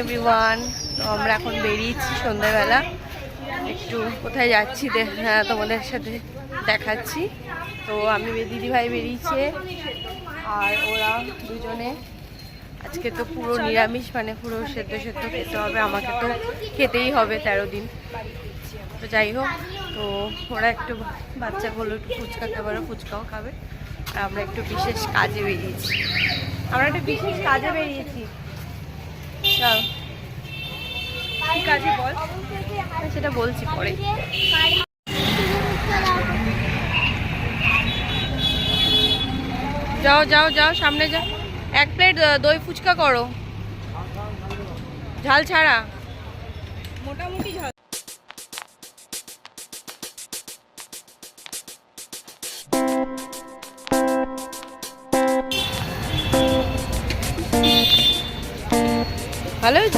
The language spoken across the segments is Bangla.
এভরিওয়ান তো আমরা এখন বেরিয়েছি সন্ধ্যাবেলা। একটু কোথায় যাচ্ছি হ্যাঁ তোমাদের সাথে দেখাচ্ছি। তো আমি দিদি ভাই বেরিয়েছে আর ওরা দুজনে। আজকে তো পুরো নিরামিষ মানে পুরো সেদ্ধ সেদ্ধ খেতে হবে। আমাকে তো খেতেই হবে তেরো দিন। তো যাই হোক তো ওরা একটু বাচ্চা বলল একটু ফুচকা খাবে ওরা ফুচকাও খাবে। আর আমরা একটু বিশেষ কাজে বেরিয়েছি। আমরা একটা বিশেষ কাজে বেরিয়েছি। সেটা বলছি পরে। যাও যাও যাও, সামনে যাও এক প্লেট দই ফুচকা করো। ঝাল ছাড়া। মোটামুটি ঝাল। ভালো হয়েছে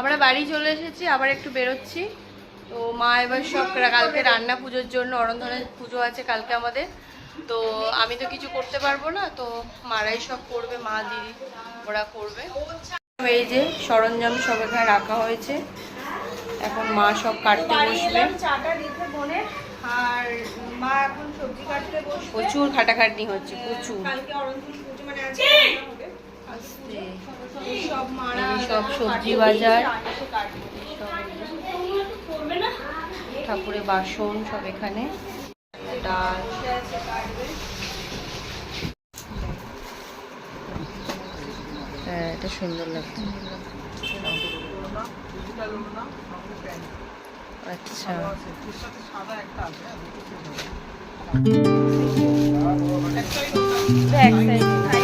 আমরা বাড়ি চলে এসেছি আবার একটু বেরোচ্ছি। তো মা এবার সব কালকে রান্না পুজোর জন্য অরন্ধনের পুজো আছে কালকে আমাদের। তো আমি তো কিছু করতে পারব না তো মারাই সব করবে মা দিদি ওরা করবে। এই যে সরঞ্জাম সব এখানে রাখা হয়েছে। এখন মা সব কাটতে বসবে। আর মা এখন সবজি কাটতে বসবে। প্রচুর খাটাখাটনি হচ্ছে প্রচুর। কালকে অরন্ধন পুজো মানে আজকে সব সবজি বাজার। ঠাকুরের বাসন সব এখানে। ডাল। হ্যাঁ এটা সুন্দর লাগছে। আচ্ছা। ব্যাক সাইড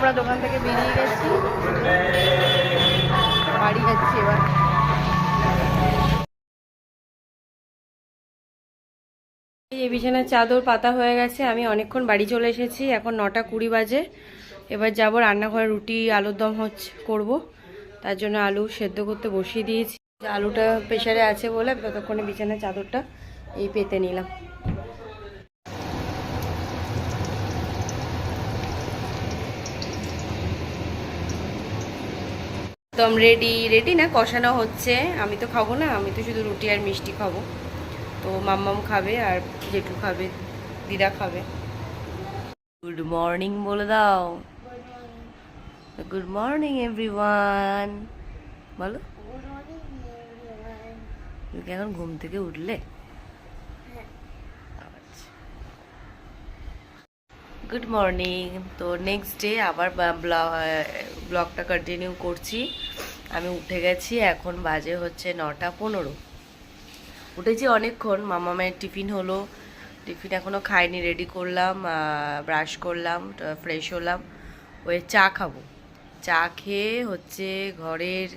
আমরা দোকান থেকে বেরিয়ে গেছি। বাড়ি যাচ্ছি এবার। এই বিছানার চাদর পাতা হয়ে গেছে, আমি অনেকক্ষণ বাড়ি চলে এসেছি, এখন নটা কুড়ি বাজে। এবার যাব রান্নাঘরে, রুটি, আলুর দম হচ্ছে, করব। তার জন্য আলু সেদ্ধ করতে বসিয়ে দিয়েছি। আলুটা প্রেশারে আছে বলে ততক্ষণে বিছানার চাদরটা এই পেতে নিলাম। একদম রেডি রেডি না, কষানো হচ্ছে। আমি তো খাব না, আমি তো শুধু রুটি আর মিষ্টি খাব। তো মাম্মাম খাবে আর জেঠু খাবে, দিদা খাবে। গুড মর্নিং বলে দাও। গুড মর্নিং এভরিওয়ান বলো। তুমি এখন ঘুম থেকে উঠলে? গুড মর্নিং তো নেক্সট ডে আবার ব্লগটা কন্টিনিউ করছি। আমি উঠে গেছি, এখন বাজে হচ্ছে নটা পনেরো। উঠেছি অনেকক্ষণ মামা মায়ের টিফিন হলো। টিফিন এখনও খাইনি রেডি করলাম ব্রাশ করলাম ফ্রেশ হলাম। ওই চা খাব। চা খেয়ে হচ্ছে ঘরের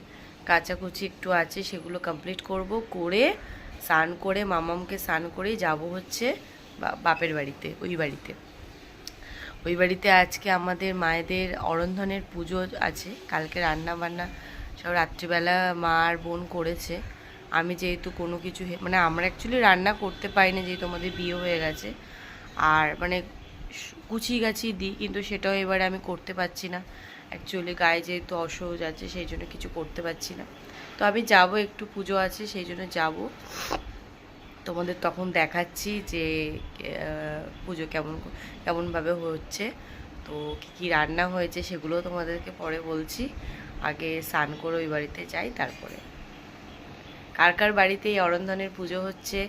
কাচাকুচি একটু আছে, সেগুলো কমপ্লিট করব, করে স্নান করে, মামামকে স্নান করেই যাব হচ্ছে বাপের বাড়িতে, ওই বাড়িতে। ওই বাড়িতে আজকে আমাদের মায়েদের অরন্ধনের পুজো আছে, কালকে রান্না বান্না সব রাত্রিবেলা মা আর বোন করেছে। আমি যেহেতু কোনো কিছু মানে আমরা অ্যাকচুয়ালি রান্না করতে পারি না যেহেতু আমাদের বিয়ে হয়ে গেছে। আর মানে গুছিয়ে গাছি দিই, কিন্তু সেটাও এবারে আমি করতে পারছি না। অ্যাকচুয়ালি গায়ে যেহেতু অসহজ আছে, সেই জন্য কিছু করতে পারছি না। তো আমি যাব, একটু পুজো আছে, সেই জন্য যাব। তোমাদের তখন দেখাচ্ছি যে পুজো কেমন কেমনভাবে হচ্ছে। তো কী কী রান্না হয়েছে সেগুলো তোমাদেরকে পরে বলছি। আগে স্নান করে ওই বাড়িতে যাই, তারপরে। কার কার বাড়িতে এই অরন্ধনের পুজো হচ্ছে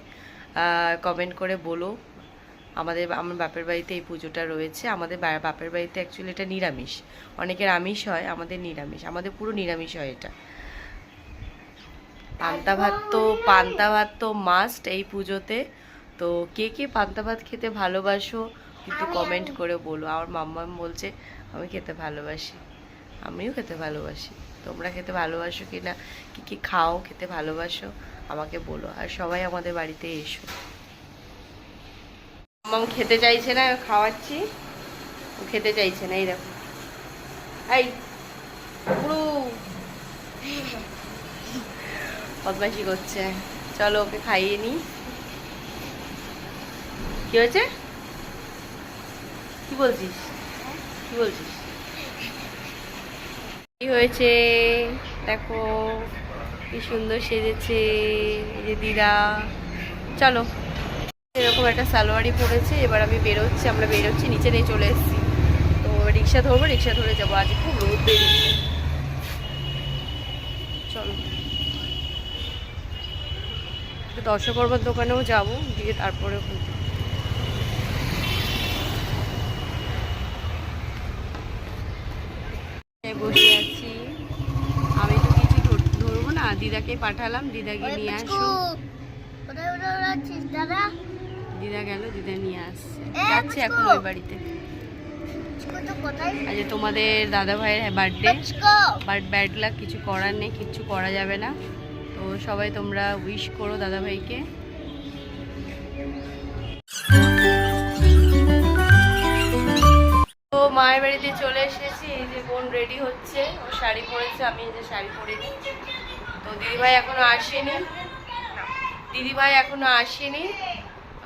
কমেন্ট করে বলো। আমাদের, আমার বাপের বাড়িতে এই পুজোটা রয়েছে। আমাদের বাপের বাড়িতে অ্যাকচুয়ালি এটা নিরামিষ। অনেকের আমিষ হয়, আমাদের নিরামিষ। আমাদের পুরো নিরামিষ হয় এটা। পান্তা ভাত তো, পান্তা ভাত তো মাস্ট এই পুজোতে। তো কে কে পান্তা ভাত খেতে ভালোবাসো কিন্তু কমেন্ট করে বলো। আমার মাম্মা বলছে, আমি খেতে ভালোবাসি। আমিও খেতে ভালোবাসি। তোমরা খেতে ভালোবাসো কি না কি কি খাও, খেতে ভালোবাসো? আমাকে বলো। আর সবাই আমাদের বাড়িতে এসো। মাম খেতে চাইছে না, খাওয়াচ্ছি। খেতে চাইছে না, এই দেখো। এই, পুরো। বদমাইশি করছে। চলো ওকে খাইয়ে নি কি হয়েছে? কি বলছিস? কি বলছিস? হয়েছে। দেখো, কি সুন্দর সেজেছে দিদা। চলো, এরকম একটা সালোয়ারই পরেছে, এবার আমি বেরোচ্ছি, আমরা বেরোচ্ছি, নিচে নিয়ে চলে এসেছি। তো রিক্সা ধরবো, রিক্সা ধরে যাব, আজ খুব রোদ বেরিয়েছে। চলো। দর্শকর্মার দোকানেও যাব, গিয়ে তারপরে এই বসে আছি আমি তো কিছু ধর- ধরবো না দিদাকে পাঠালাম দিদাকে নিয়ে আসো দাদা? দিদা গেল দিদা নিয়ে আসছে। যাচ্ছি এখন ওই বাড়িতে। আজ তোমাদের দাদা ভাইয়ের বার্থডে বাট ব্যাড লাক কিছু করার নেই কিচ্ছু করা যাবে না। তো সবাই তোমরা উইশ করো দাদা ভাইকে তো মায়ের বাড়িতে চলে এসেছি এই যে বোন রেডি হচ্ছে। ও শাড়ি পরেছে আমি এই যে শাড়ি পরেছি তো দিদিভাই এখনও আসেনি। দিদিভাই এখনও আসেনি।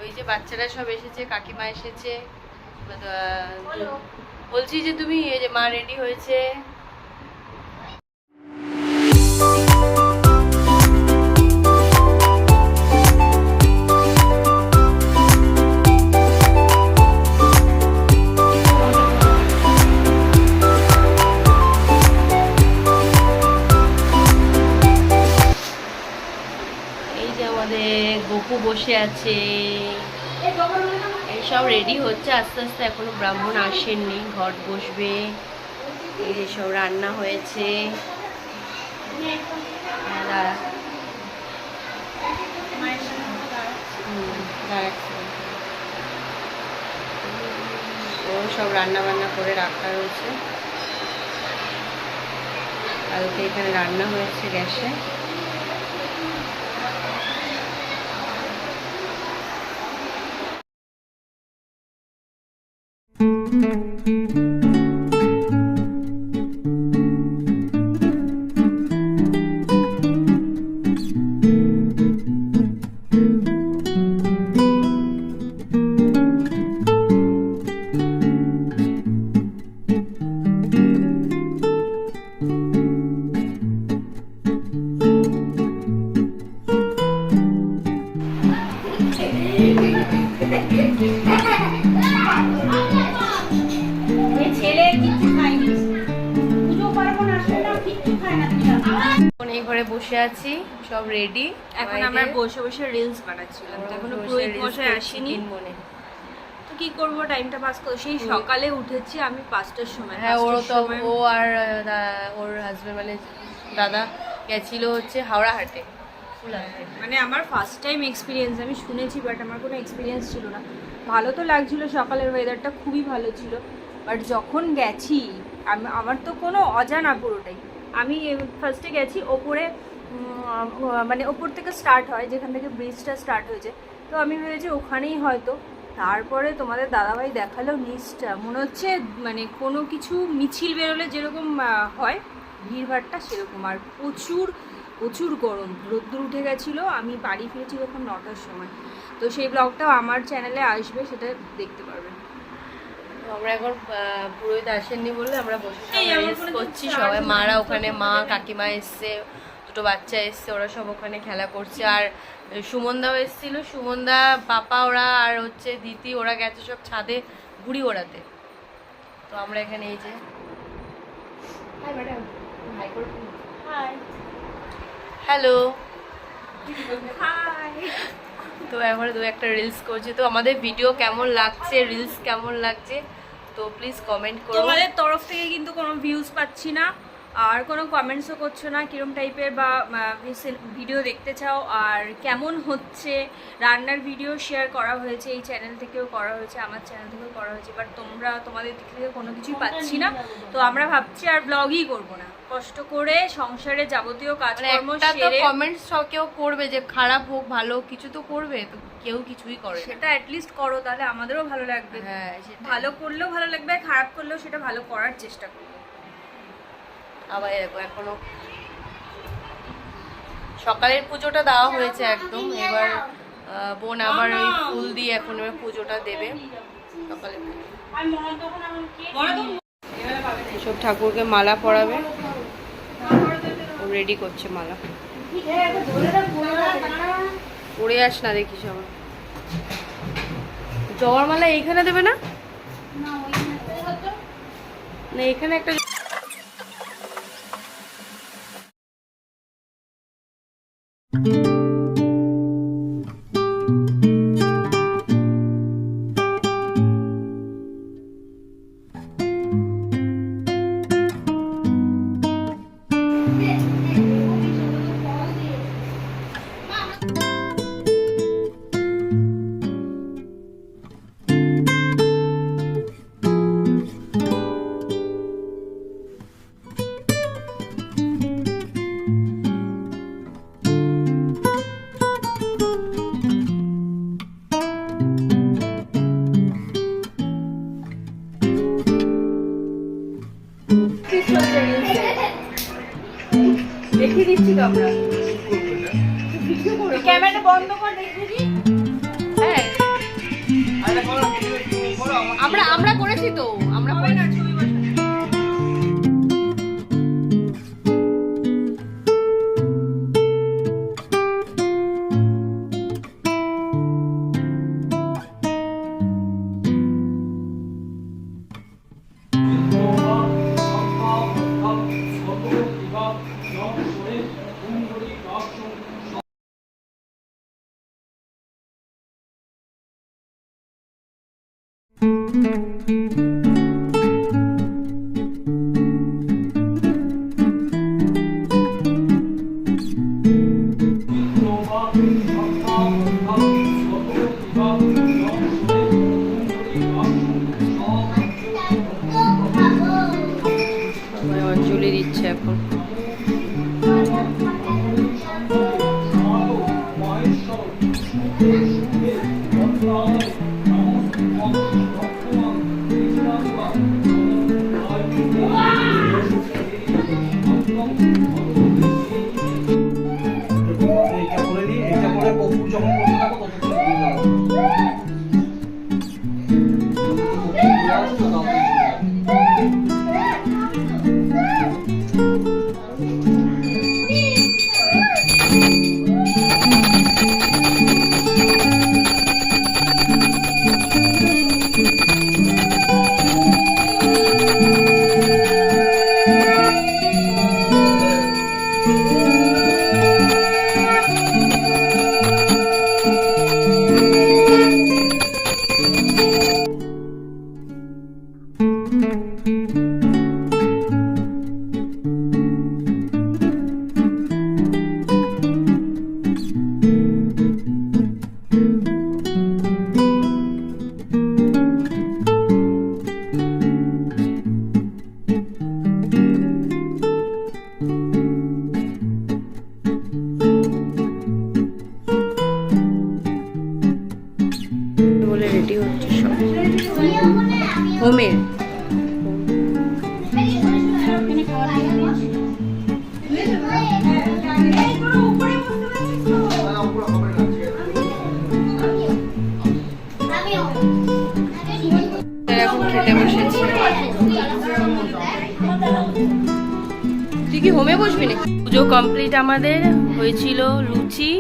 ওই যে বাচ্চারা সব এসেছে, কাকিমা এসেছে। বলছি যে তুমি এই যে মা রেডি হয়েছে। বসে আছে। সব রেডি হচ্ছে, আস্তে আস্তে এখনও ব্রাহ্মণ আসেননি, ঘট বসবে। সব রান্না হয়েছে। হ্যাঁ। ও সব রান্না বান্না করে রাখা রয়েছে। কালকে এখানে রান্না হয়েছে গ্যাসে। এই ঘরে বসে আছি সব রেডি এখন আমরা বসে বসে রিলস বানাচ্ছিলাম। এখনও পুরোহিত মশাই আসেনি। মনে। তো কি করব? টাইমটা পাস করব সেই সকালে উঠেছি আমি পাঁচটার সময়। হ্যাঁ ওর তো ও আর ওর হাজবেন্ড মানে দাদা গেছিল হচ্ছে হাওড়া হাটে মানে আমার ফার্স্ট টাইম এক্সপিরিয়েন্স আমি শুনেছি বাট আমার কোনো এক্সপিরিয়েন্স ছিল না। ভালো তো লাগছিল, সকালের ওয়েদারটা খুবই ভালো ছিল বাট যখন গেছি আমার তো কোনো অজানা পুরোটাই। আমি ফার্স্টে গেছি, ওপরে মানে ওপর থেকে স্টার্ট হয়, যেখান থেকে ব্রিজটা স্টার্ট হয়েছে। তো আমি ভেবেছি ওখানেই হয়তো। তারপরে তোমাদের দাদাভাই দেখাল নিচটা মনে হচ্ছে মানে কোনো কিছু মিছিল বেরোলে যেরকম হয়, ভিড়ভাড়টা সেরকম। আর প্রচুর প্রচুর গরম রোদ্দুর উঠে গেছিল আমি বাড়ি ফিরেছি তখন নটার সময়। তো সেই ব্লগটাও আমার চ্যানেলে আসবে সেটা দেখতে পারবে। তো আমরা এখন পুরোহিত আসেননি বলে আমরা বসে সবাই করছি সবাই মারা ওখানে মা কাকিমা এসছে দুটো বাচ্চা এসছে ওরা সব ওখানে খেলা করছে। আর সুমনদাও এসেছিল সুমনদা পাপা ওরা আর হচ্ছে দিতি ওরা গেছে সব ছাদে ঘুড়ি ওড়াতে। তো আমরা এখানে এই যে হাই ম্যাডাম হাই করে। Hi hello. তো এখন দু একটা রিলস করছি। তো আমাদের ভিডিও কেমন লাগছে? রিলস কেমন লাগছে? তো প্লিজ কমেন্ট করো। তোমাদের তরফ থেকে কিন্তু কোনো ভিউজ পাচ্ছি না। আর কোনো কমেন্টসও করছ না? কিরম টাইপের বা ভিডিও দেখতে চাও? আর কেমন হচ্ছে? রান্নার ভিডিও শেয়ার করা হয়েছে এই চ্যানেল থেকেও করা হয়েছে আমার চ্যানেল থেকেও করা হয়েছে বাট তোমরা তোমাদের দিক থেকে কোনো কিছুই পাচ্ছি না। তো আমরা ভাবছি আর ব্লগই করব না। কষ্ট করে সংসারে যাবতীয় মানে কাজকর্ম সেরে কমেন্টস কেউ করবে যে খারাপ হোক ভালো কিছু তো করবে তো কেউ কিছুই করে সেটা অ্যাটলিস্ট করো তাহলে আমাদেরও ভালো লাগবে। হ্যাঁ ভালো করলেও ভালো লাগবে খারাপ করলেও সেটা ভালো করার চেষ্টা করব আবার দেখো এখনও সকালের পুজোটা দেওয়া হয়েছে একদম। এবার বোন আবার ওই ফুল দিয়ে এখন এবার পুজোটা দেবে সকালে সব ঠাকুরকে মালা পরাবে। রেডি করছে মালা। পরে আস না দেখিস আবার। জবার মালা এইখানে দেবে না? না, এখানে একটা দিচ্ছি তো আমরা ক্যামেরাটা বন্ধ কর দেখবি হ্যাঁ। আমরা আমরা করেছি তো। তুই কি হোমে বসবি না পুজো কমপ্লিট আমাদের হয়েছিল লুচি,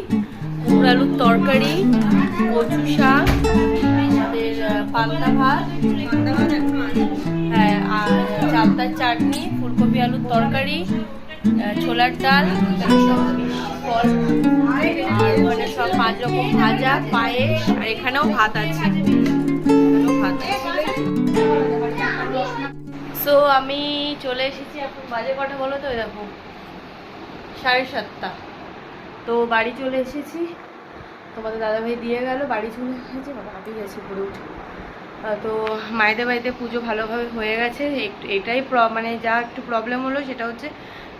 কুমড়ো আলুর তরকারি, কচু শাক পান্তা ভাত হ্যাঁ আর চালতার চাটনি, ফুলকপি আলুর তরকারি ছোলার ডাল ফল আর ওখানে সব পাঁচ রকম ভাজা, পায়েস, আর এখানেও ভাত আছে। এখানেও ভাত সো আমি চলে এসেছি এখন বাজে কটা বলো তো? দেখো, সাড়ে সাতটা। তো বাড়ি চলে এসেছি। তোমাদের দাদাভাই দিয়ে গেল, বাড়ি চলে এসেছি। বাবা গেছে পুরো উঠে। তো মায়েদের বাড়িতে পুজো ভালোভাবে হয়ে গেছে। একটু এটাই মানে যা একটু প্রবলেম হলো সেটা হচ্ছে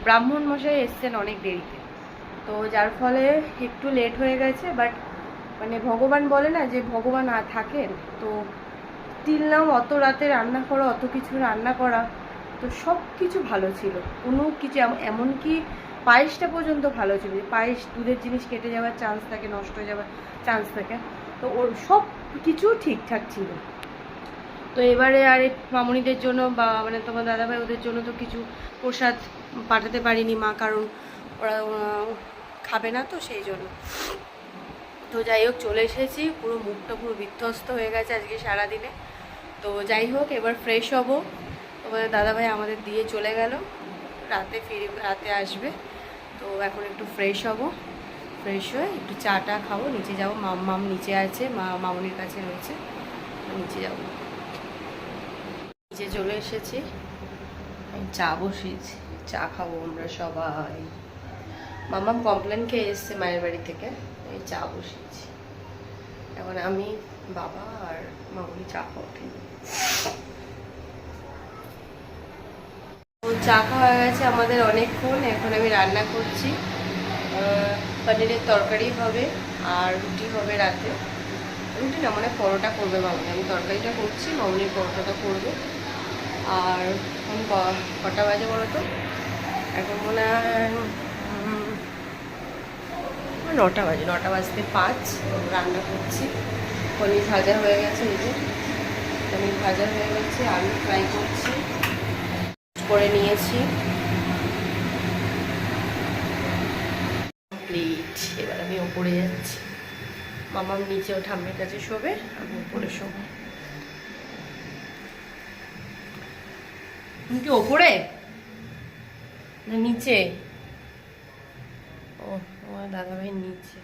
ব্রাহ্মণ মশাই এসছেন অনেক দেরিতে। তো যার ফলে একটু লেট হয়ে গেছে বাট মানে ভগবান বলে না যে ভগবান থাকেন। তো তিল নাম অত রাতে রান্না করা, অত কিছু রান্না করা, তো সব কিছু ভালো ছিল। কোনো কিছু এম- এমনকি পায়েসটা পর্যন্ত ভালো ছিল পায়েস, দুধের জিনিস কেটে যাওয়ার চান্স থাকে, নষ্ট হয়ে যাওয়ার চান্স থাকে। তো ওর সব কিছু ঠিকঠাক ছিল। তো এবারে আর মামুনিদের জন্য বা মানে তোমার দাদাভাই ওদের জন্য তো কিছু প্রসাদ পাঠাতে পারিনি মা, কারণ ওরা খাবে না তো সেই জন্য। তো যাই হোক, চলে এসেছি, পুরো মুখটা পুরো বিধ্বস্ত হয়ে গেছে আজকে সারাদিনে। তো যাই হোক, এবার ফ্রেশ হব। তোমাদের দাদাভাই আমাদের দিয়ে চলে গেল। রাতে ফিরে, রাতে আসবে। তো এখন একটু ফ্রেশ হব। ফ্রেশ হয়ে একটু চাটা খাব। নিচে যাব। মাম মাম নিচে আছে। মা, মামুনির কাছে রয়েছে। নিচে যাব। নিচে চলে এসেছি। চা বসিয়েছি। চা খাব আমরা সবাই। মামাম কমপ্লেন খেয়ে এসছে মায়ের বাড়ি থেকে। এই চা বসিয়েছি। এখন আমি বাবা আর মামুনি চা খাওয়া চা খাওয়া গেছে আমাদের অনেকক্ষণ, এখন আমি রান্না করছি। পনিরের তরকারি হবে আর রুটি হবে রাতে। রুটি না মানে পরোটা করবে মামনি। আমি তরকারিটা করছি, মামনি পরোটাটা করবে। আর এখন কটা বাজে বলো তো এখন মনে হয় নটা বাজে, নটা বাজতে পাঁচ। রান্না করছি। পনির ভাজা হয়ে গেছে, এই যে। পনির ভাজা হয়ে গেছে, আলু ফ্রাই করছি। করে নিয়েছি। কমপ্লিট এবার আমি ওপরে যাচ্ছি। মামার নিচে ও ঠাম্মির কাছে শোবে, আমি উপরে শোবো। কি ওপরে? নিচে? ও আমার দাদাভাই নিচে।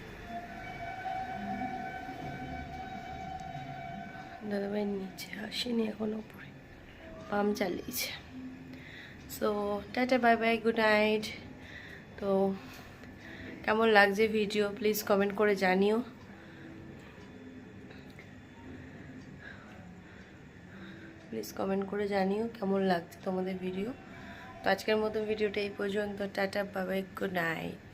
দাদাভাই নিচে আসেনি, এখন ওপরে পাম্প চালিয়েছে। So tata bye bye good night তো, কেমন লাগছে ভিডিও প্লিজ কমেন্ট করে জানিও। প্লিজ কমেন্ট করে জানিও কেমন লাগছে তোমাদের ভিডিও তো, আজকের মতো ভিডিওটা এই পর্যন্ত। টাটা বাবাই গুড নাইট